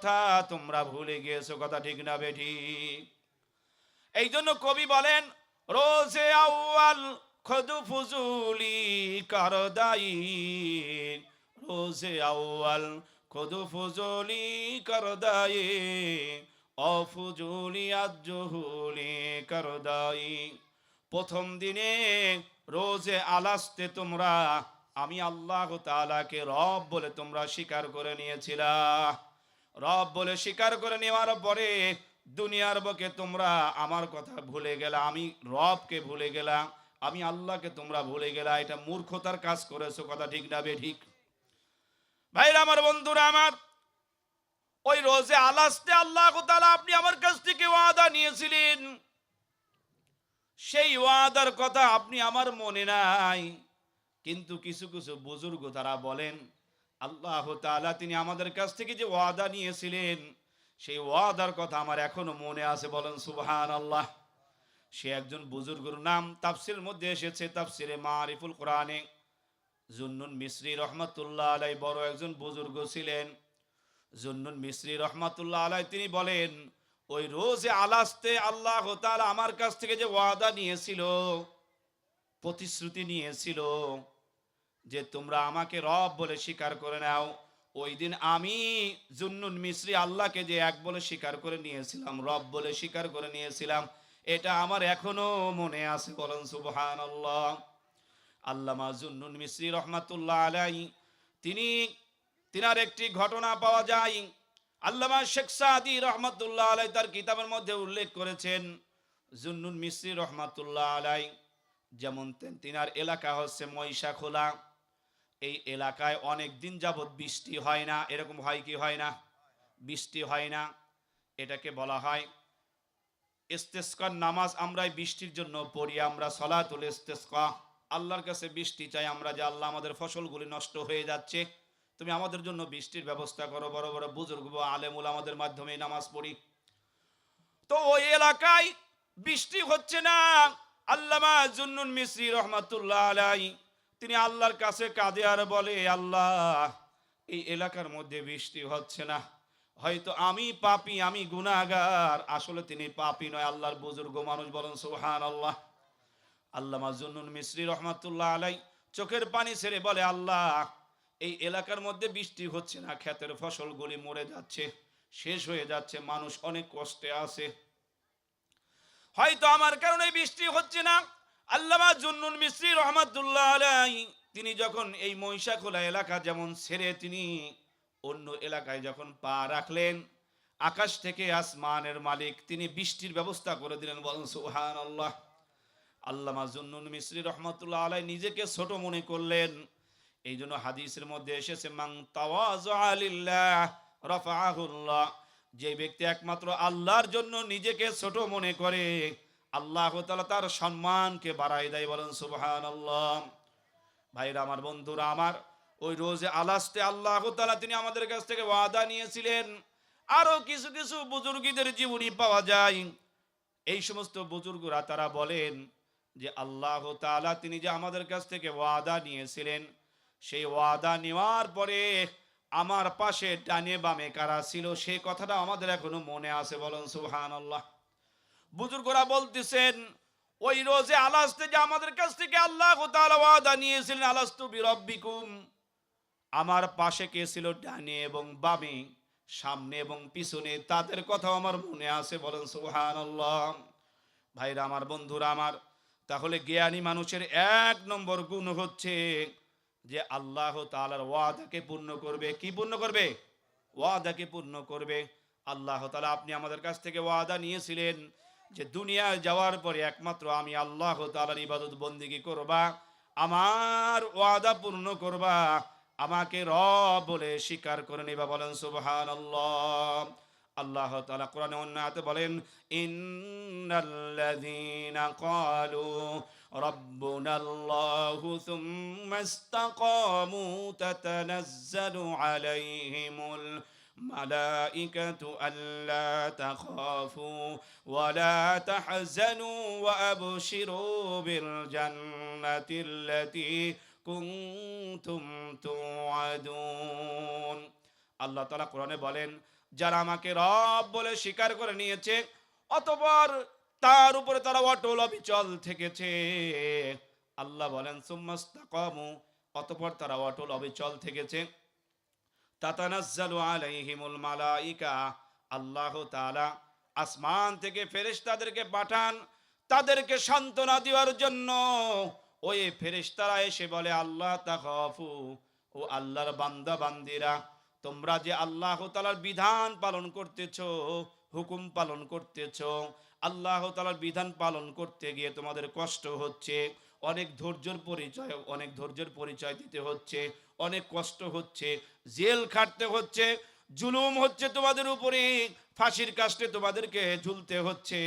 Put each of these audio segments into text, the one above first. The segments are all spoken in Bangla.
কথা, তোমরা ভুলে গিয়েছো কথা ঠিক না বেঠি এই জন্য কবি বলেন, রোজে আউয়াল খদু ফুজুলি করদাই রোজে আউয়াল খদু ফুজুলি করদাই অফুজুলি আজহুলি করদাই প্রথম দিনে রোজে আলাস্তে তোমরা, আমি আল্লাহ তাআলাকে রব বলে তোমরা স্বীকার করে নিয়েছিলা। রব বলে স্বীকার করে নেওয়ার পরে দুনিয়ার বকে তোমরা আমার কথা ভুলে গেলা, আমি রবকে ভুলে গেলা, আমি আল্লাহকে তোমরা ভুলে গেলা, এটা মূর্খতার কাজ করেছ, কথা ঠিক না বে ঠিক? ভাইরা আমার বন্ধুরা আমার, ওই রোজে আলাস্তে আল্লাহ তাআলা আপনি আমার কাছ থেকে ওয়াদা নিয়েছিলেন। সেই ওয়াদার কথা আপনি আমার মনে নাই, কিন্তু কিছু কিছু বুজুর্গ তারা বলেন আল্লাহ তাআলা তিনি আমাদের কাছ থেকে যে ওয়াদা নিয়েছিলেন, সেই ওয়াদার কথা আমার এখনও মনে আছে, বলেন সুবহান আল্লাহ সে একজন বুজুর্গর নাম তাফসির মধ্যে এসেছে, তাফসিরে মারিফুল কোরআনে। জুন্নুন মিশ্রি রহমাতুল্লাহ আলাই বড় একজন বুজুর্গ ছিলেন। জুন্নুন মিশ্রি রহমাতুল্লাহ আলাই তিনি বলেন, ওই রোজে আলাস্তে আল্লাহ তাআলা আমার কাছ থেকে যে ওয়াদা নিয়েছিল, প্রতিশ্রুতি নিয়েছিল যে তোমরা আমাকে রব বলে স্বীকার করে নাও। ওই দিন আমি জুন্নুন মিশ্রি আল্লাহকে যে এক বলে স্বীকার করে নিয়েছিলাম, রব বলে স্বীকার করে নিয়েছিলাম, এটা আমার এখনও মনে আছে বলেন সুবহান আল্লামা জুন্নুন মিশ্রি রহমাতুল্লাহ আলাই, তিনি, তিনার একটি ঘটনা পাওয়া যায়। আল্লামা শেখ সাদি রহমাতুল্লাহ আলাই তার কিতাবের মধ্যে উল্লেখ করেছেন, জুন্নুন মিশ্রি রহমাতুল্লাহ আলাই, যেমন তেন- তিনার এলাকা হচ্ছে মহিষা খোলা এই এলাকায় অনেক দিন যাবৎ বৃষ্টি হয় না। এরকম হয় কি হয় না? বৃষ্টি হয় না। এটাকে বলা হয় ইস্তেস্কার নামাজ। আমরা বৃষ্টির জন্য পড়ি, আমরা সলাতুল ইস্তেস্কা। আল্লাহর কাছে বৃষ্টি চাই আমরা যে আল্লাহ আমাদের ফসলগুলি নষ্ট হয়ে যাচ্ছে। তুমি আমাদের জন্য বৃষ্টির ব্যবস্থা করো, বড় বড় বুজুর্গ, আলেমুল আমাদের মাধ্যমে নামাজ পড়ি। তো ওই এলাকায় বৃষ্টি হচ্ছে না। আল্লামা জুন্নুন মিশ্রি রহমাতুল্লাহ আলাই তিনি আল্লাহর কাছে কাঁদে আর বলে আল্লাহ, এই এলাকার মধ্যে বৃষ্টি হচ্ছে না। হয়তো আমি পাপি, আমি গুনাহগার। আসলে তিনি পাপি নয়, আল্লাহর বুজুর্গ মানুষ বলেন সুহান আল্লাহ আল্লামা জুন্নুন মিশ্রি রহমাতুল্লাহ আলাই চোখের পানি ছেড়ে বলে, আল্লাহ, এই এলাকার মধ্যে বৃষ্টি হচ্ছে না, ক্ষেতের ফসলগুলি মরে যাচ্ছে, শেষ হয়ে যাচ্ছে, মানুষ অনেক কষ্টে আছে। হয়তো আমার কারণে বৃষ্টি হচ্ছে না আল্লামা জুন্নুন মিশ্রি রহমাতুল্লাহ আলাই তিনি যখন এই মহিষাখোলা এলাকা যেমন ছেড়ে তিনি অন্য এলাকায় যখন পা রাখলেন, আকাশ থেকে আসমানের মালিক, তিনি বৃষ্টির ব্যবস্থা করে দিলেন, বলেন সুহান আল্লাহ আল্লামা জুন্নুন মিশ্রি রহমতুল্লাহ আলাই নিজেকে ছোট মনে করলেন। এই জন্য হাদিসের মধ্যে এসেছে মাং রফাহুল্লাহ যে ব্যক্তি একমাত্র আল্লাহর জন্য নিজেকে ছোট মনে করে আল্লাহ তাআলা তার সম্মানকে বাড়াই দেয়, বলেন সুবহান আল্লাহ ভাইরা, আমার বন্ধুরা, আমার ওই রোজে আলাস্তে আল্লাহ তালা তিনি আমাদের কাছ থেকে ওয়াদা নিয়েছিলেন, আরও কিছু কিছু বুজুর্গীদের জীবনী পাওয়া যায়। এই সমস্ত বুজুর্গরা তারা বলেন যে, আল্লাহ তাআলা তিনি যে আমাদের কাছ থেকে ওয়াদা নিয়েছিলেন, সেই ওয়াদা নেওয়ার পরে আমার পাশে ডানে বামে কারা ছিল সেই কথাটা আমাদের এখনও মনে আছে, বলেন সুহান আল্লাহ বুজুর্গরা বলতেছেন, ওই রোজে আলাস্তে যে আমাদের কাছ থেকে আল্লাহ ওয়াদা নিয়েছিলেন, আলাস্তু বিরব্বিকুম। আমার পাশে কে ছিল ডানে এবং বামে, সামনে এবং পিছনে, তাদের কথা আমার মনে আছে, বলেন সুহান ভাইরা আমার, বন্ধুরা আমার, তাহলে জ্ঞানী মানুষের এক নম্বর গুণ হচ্ছে যে আল্লাহ তালার ওয়াদাকে পূর্ণ করবে। কি পূর্ণ করবে? ওয়াদাকে পূর্ণ করবে। আল্লাহ তালা আপনি আমাদের কাছ থেকে ওয়াদা নিয়েছিলেন যে দুনিয়ায় যাওয়ার পরে একমাত্র আমি আল্লাহ তাআলার ইবাদত বন্দিগি করবা, আমার ওয়াদা পূর্ণ করবা, আমাকে রব বলে স্বীকার করে নিবা বলেন সুবহানাল্লাহ। আল্লাহ তাআলা কোরআনে অন্য আয়াতে বলেন, ইন্নাল্লাযীনা ক্বালু রাব্বুনাল্লাহু সুম্মা ইসতাকামু তাতানাজ্জালু আলাইহিমুল الملائكة ألا تخافوا ولا تحزنوا وأبشروا بالجنة التي كنتم توعدون আল্লাহ তালা কোরআনে বলেন যারা আমাকে রব বলে স্বীকার করে নিয়েছে অতপর তার উপরে তারা অটল অবিচল থেকেছে আল্লাহ বলেন সুম্মাস্তাকামু অতপর তারা অটল অবিচল থেকেছে তাতানাজ্জালু আলাইহিমুল মালাইকা। আল্লাহ তাআলা আসমান থেকে ফেরেশতাদেরকে পাঠান, তাদেরকে সান্ত্বনা দেওয়ার জন্য। ওই ফেরেশতারা এসে বলে, আল্লাহ তাখাফু, ও আল্লাহর বান্দা বান্দিরা তোমরা যে আল্লাহ তালার বিধান পালন করতেছো, হুকুম পালন করতেছ, আল্লাহ তালার বিধান পালন করতে গিয়ে তোমাদের কষ্ট হচ্ছে, অনেক ধৈর্যের পরিচয়, অনেক ধৈর্যের পরিচয় দিতে হচ্ছে অনেক কষ্ট হচ্ছে, জেল খাটতে হচ্ছে, জুলুম হচ্ছে তোমাদের উপরে, ফাঁসির কাস্টে তোমাদেরকে ঝুলতে হচ্ছে।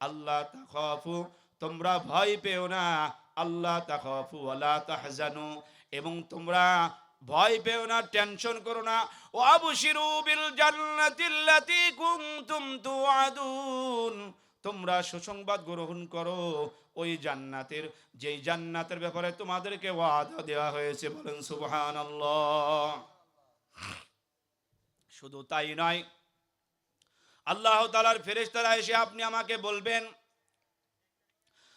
আল্লাহ তাখাফু, তোমরা ভয় পেও না। আল্লাহ তাখাফু, ওয়ালা তাহজানু, এবং তোমরা ভয় পেও না, টেনশন করো না। ও আবশিরু বিল জান্নাতিল্লাতি কুনতুম তুআদুন। তোমরা সুসংবাদ গ্রহণ করো ওই জান্নাতের যেই জান্নাতের ব্যাপারে তোমাদেরকে ওয়াদা দেওয়া হয়েছে বলেন সুবহানাল্লাহ শুধু তাই নয় আল্লাহ তাআলার ফেরেশতারা এসে আপনি আমাকে বলবেন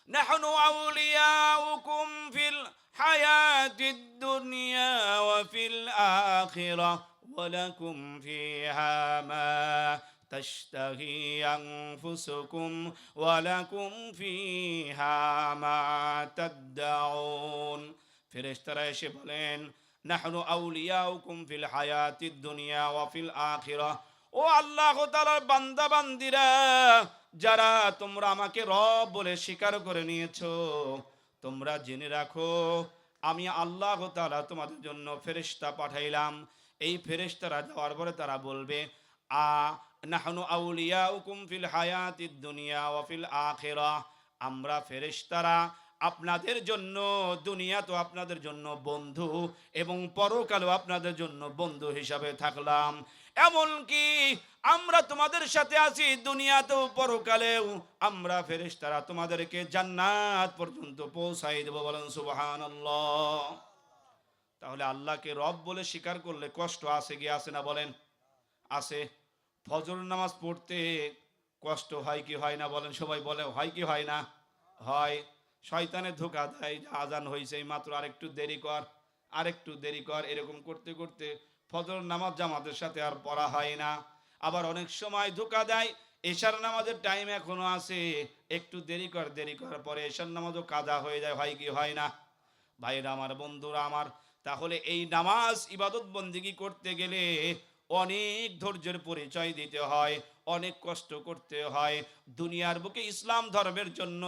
نحن أولياؤكم في الحياة الدنيا وفي الآخرة ولكم فيها ما تشتهي أنفسكم ولكم فيها ما تدعون ফেরেশতারা এসে বলেন নাহনু আউলিয়াউকুম ফিল হায়াতিদ দুনিয়া ওয়া ফিল আখিরাহ ও আল্লাহ তাআলার বান্দা বান্দিরা যারা তোমরা আমাকে রব বলে স্বীকার করে নিয়েছো তোমরা জেনে রাখো আমি আল্লাহ তাআলা তোমাদের জন্য ফেরেশতা পাঠাইলাম এই ফেরেশতারা যাওয়ার পরে তারা বলবে আ নাহনু আউলিয়াউকুম ফিল হায়াতিদ দুনিয়া ওয়া ফিল আখিরাহ আমরা ফেরেশতারা আপনাদের জন্য, দুনিয়া তো আপনাদের জন্য বন্ধু এবং পরকালও আপনাদের জন্য বন্ধু হিসাবে থাকলাম। এমনকি আমরা তোমাদের সাথে আছি, দুনিয়াতেও পরকালেও। আমরা ফেরেশতারা তোমাদেরকে জান্নাত পর্যন্ত পৌঁছাই দেবো বলেন সুবহানাল্লাহ। তাহলে আল্লাহকে রব বলে স্বীকার করলে কষ্ট আছে গিয়ে আছে না বলেন? আছে। ফজর নামাজ পড়তে কষ্ট হয় কি হয় না বলেন? সবাই বলে, হয় কি হয় না? হয়। শয়তানে ধোকা দেয় আজান হয়েছে এই মাত্র আরেকটু দেরি কর, আরেকটু দেরি কর, এরকম করতে করতে ফজর নামাজ জামাতের সাথে আর পড়া হয় না। আবার অনেক সময় ধোকা দেয়, এশার নামাজের টাইম এখনও আছে, একটু দেরি কর, দেরি করার পরে এশার নামাজও কাদা হয়ে যায়, হয় কি হয় না? ভাইরা, আমার বন্ধুরা আমার, তাহলে এই নামাজ ইবাদত বন্দিগি করতে গেলে অনেক ধৈর্যের পরিচয় দিতে হয়, অনেক কষ্ট করতে হয়। দুনিয়ার বুকে ইসলাম ধর্মের জন্য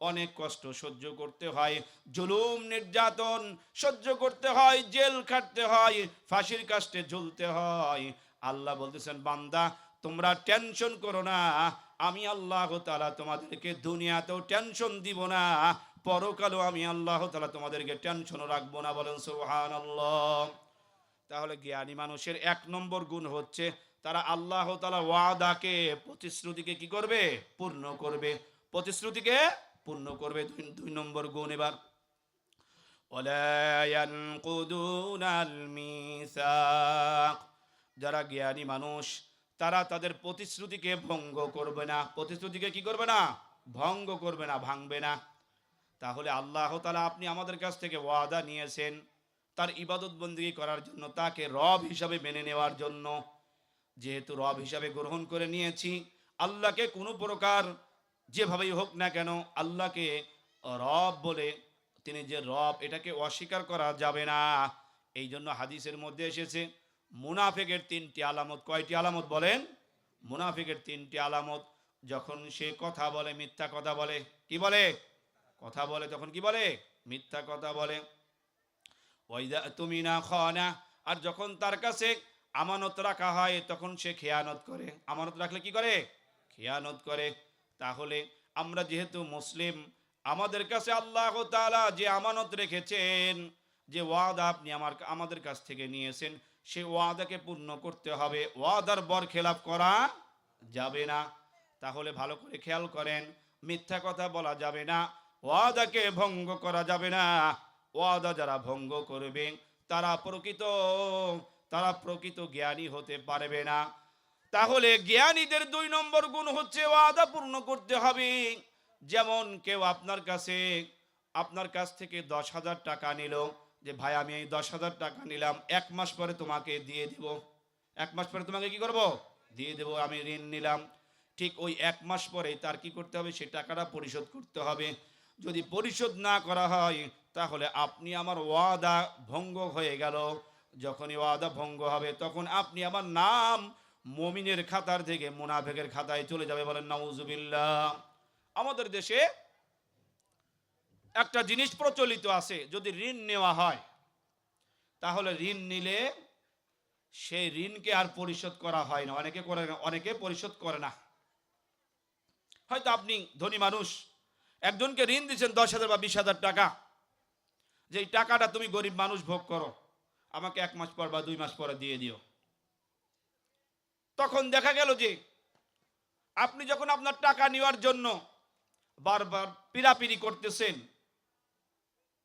অনেক কষ্ট সহ্য করতে হয়। জুলুম, নির্যাতন সহ্য করতে হয়, জেল খাটতে হয়, ফাঁসির কাস্টে ঝুলতে হয়। আল্লাহ বলতেছেন, বান্দা, তোমরা টেনশন করো না। আমি আল্লাহ তাআলা তোমাদেরকে দুনিয়াতেও টেনশন দিব না। পরকালও আমি আল্লাহ তাআলা তোমাদেরকে টেনশনও রাখব না বলেন সুবহানাল্লাহ। তাহলে জ্ঞানী মানুষের এক নম্বর গুণ হচ্ছে তারা আল্লাহ তালা ওয়াদাকে, প্রতিশ্রুতিকে কি করবে? পূর্ণ করবে। প্রতিশ্রুতিকে পূর্ণ করবে দুই নম্বর গুণ এবার। যারা জ্ঞানী মানুষ, তারা তাদের প্রতিশ্রুতিকে ভঙ্গ করবে না। প্রতিশ্রুতিকে কি করবে না? ভঙ্গ করবে না, ভাঙবে না। তাহলে আল্লাহ তালা আপনি আমাদের কাছ থেকে ওয়াদা নিয়েছেন। তার ইবাদত বন্দী করার জন্য, তাকে রব হিসাবে মেনে নেওয়ার জন্য। যেহেতু রব হিসাবে গ্রহণ করে নিয়েছি, আল্লাহকে কোনো প্রকার যেভাবেই হোক না কেন, আল্লাহকে রব বলে তিনি যে রব, এটাকে অস্বীকার করা যাবে না। এই জন্য হাদিসের মধ্যে এসেছে, মুনাফেকের তিনটি আলামত, কয়টি আলামত বলেন? মুনাফিকের তিনটি আলামত, যখন সে কথা বলে, মিথ্যা কথা বলে, কি বলে? কথা বলে, তখন কি বলে? মিথ্যা কথা বলে। তুমি না আর যখন তার কাছে আমানত রাখা হয়, তখন সে খেয়ানত করে। আমানত রাখলে কি করে? খেয়ানত করে। তাহলে আমরা যেহেতু মুসলিম, আমাদের কাছে আল্লাহ তাআলা যে আমানত রেখেছেন, যে ওয়াদা আপনি আমার, আমাদের কাছ থেকে নিয়েছেন, সে ওয়াদাকে পূর্ণ করতে হবে। ওয়াদার বর খেলাপ করা যাবে না। তাহলে ভালো করে খেয়াল করেন, মিথ্যা কথা বলা যাবে না, ওয়াদাকে ভঙ্গ করা যাবে না। ওয়াদা যারা ভঙ্গ করবে, তারা প্রকৃত তারা প্রকৃত জ্ঞানী হতে পারবে না। তাহলে জ্ঞানীদের দুই নম্বর গুণ হচ্ছে ওয়াদা পূর্ণ করতে হবে। যেমন কেউ আপনার কাছে, আপনার কাছ থেকে দশ হাজার টাকা নিল, যে ভাই, আমি এই দশ হাজার টাকা নিলাম, এক মাস পরে তোমাকে দিয়ে দেব। এক মাস পরে তোমাকে কি করব? দিয়ে দেব, আমি ঋণ নিলাম। ঠিক ওই এক মাস পরে তার কি করতে হবে? সেই টাকাটা পরিশোধ করতে হবে। যদি পরিশোধ না করা হয় তাহলে আপনি আমার ওয়াদা ভঙ্গ হয়ে গেল। যখনই ওয়াদা ভঙ্গ হবে, তখন আপনি আমার নাম মমিনের খাতার থেকে মুনাফেকের খাতায় চলে যাবে বলেন, নাউজুবিল্লাহ। আমাদের দেশে একটা জিনিস প্রচলিত আছে, যদি ঋণ নেওয়া হয়, তাহলে ঋণ নিলে সেই ঋণকে আর পরিশোধ করা হয় না। অনেকে করে, অনেকে পরিশোধ করে না। হয়তো আপনি ধনী মানুষ, একজনকে ঋণ দিচ্ছেন দশ হাজার বা বিশ হাজার টাকা যে এই টাকাটা তুমি গরিব মানুষ ভোগ করো, আমাকে এক মাস পর বা দুই মাস পরে দিয়ে দিও। তখন দেখা গেল যে, আপনি যখন আপনার টাকা নেওয়ার জন্য বারবার পিরাপিরি করতেছেন,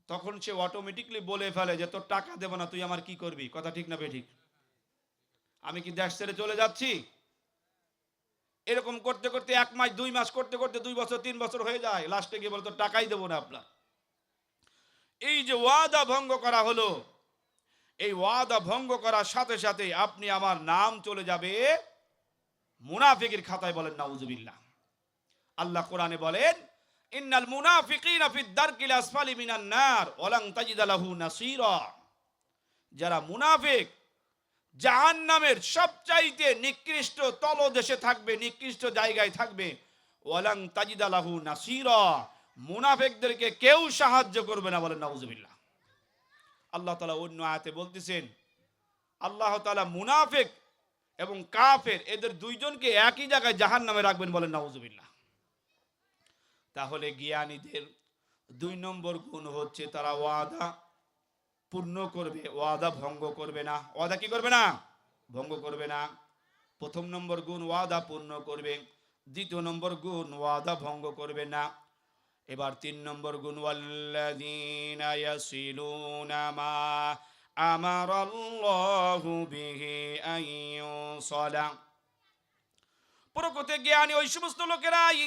তখন সে অটোমেটিকলি বলে ফেলে যে, তোর টাকা দেবো না, তুই আমার কি করবি? কথা ঠিক না বেঠিক। আমি কি দেশ ছেড়ে চলে যাচ্ছি? এরকম করতে করতে এক মাস, দুই মাস, করতে করতে দুই বছর, তিন বছর হয়ে যায়। লাস্টে গিয়ে বলে, তোর টাকাই দেবো না আপনার। এই যে ওয়াদা ভঙ্গ করা হলো, এই ওয়াদা ভঙ্গ করার সাথে সাথে আপনি আমার নাম চলে যাবে মুনাফিকের খাতায় বলেন, নাউজুবিল্লাহ। আল্লাহ কোরআনে বলেন, ইন্নাল মুনাফিকিনা ফিদ দারকিল আসফালি মিনান নার, ওয়ালান তাজিদা লাহু নাসীরা। যারা মুনাফিক, জাহান্নামের সবচাইতে নিকৃষ্ট তলদেশে থাকবে, নিকৃষ্ট জায়গায় থাকবে ওয়ালাং তাজিদা লাহু নাসীরা। মুনাফিকদেরকে কেউ সাহায্য করবে না বলেন নাউজুবিল্লাহ। আল্লাহ তাআলা অন্য আয়াতে বলতেছেন, আল্লাহ তাআলা মুনাফিক এবং কাফের এদের দুইজনকে একই জায়গায় জাহান্নামে রাখবেন বলেন নাউজুবিল্লাহ। তাহলে জ্ঞানীদের দুই নম্বর গুণ হচ্ছে তারা ওয়াদা পূর্ণ করবে, ওয়াদা ভঙ্গ করবে না। ওয়াদা কি করবে না? ভঙ্গ করবে না। প্রথম নম্বর গুণ ওয়াদা পূর্ণ করবে, দ্বিতীয় নম্বর গুণ ওয়াদা ভঙ্গ করবে না। এবার তিন নম্বর গুণ, ওয়াল্লাযীনা ইয়াসিলুনা মা আমারাল্লাহু বিহি আন ইউসালা প্রকৃতি জ্ঞানী ওই সমস্ত লোকেরাই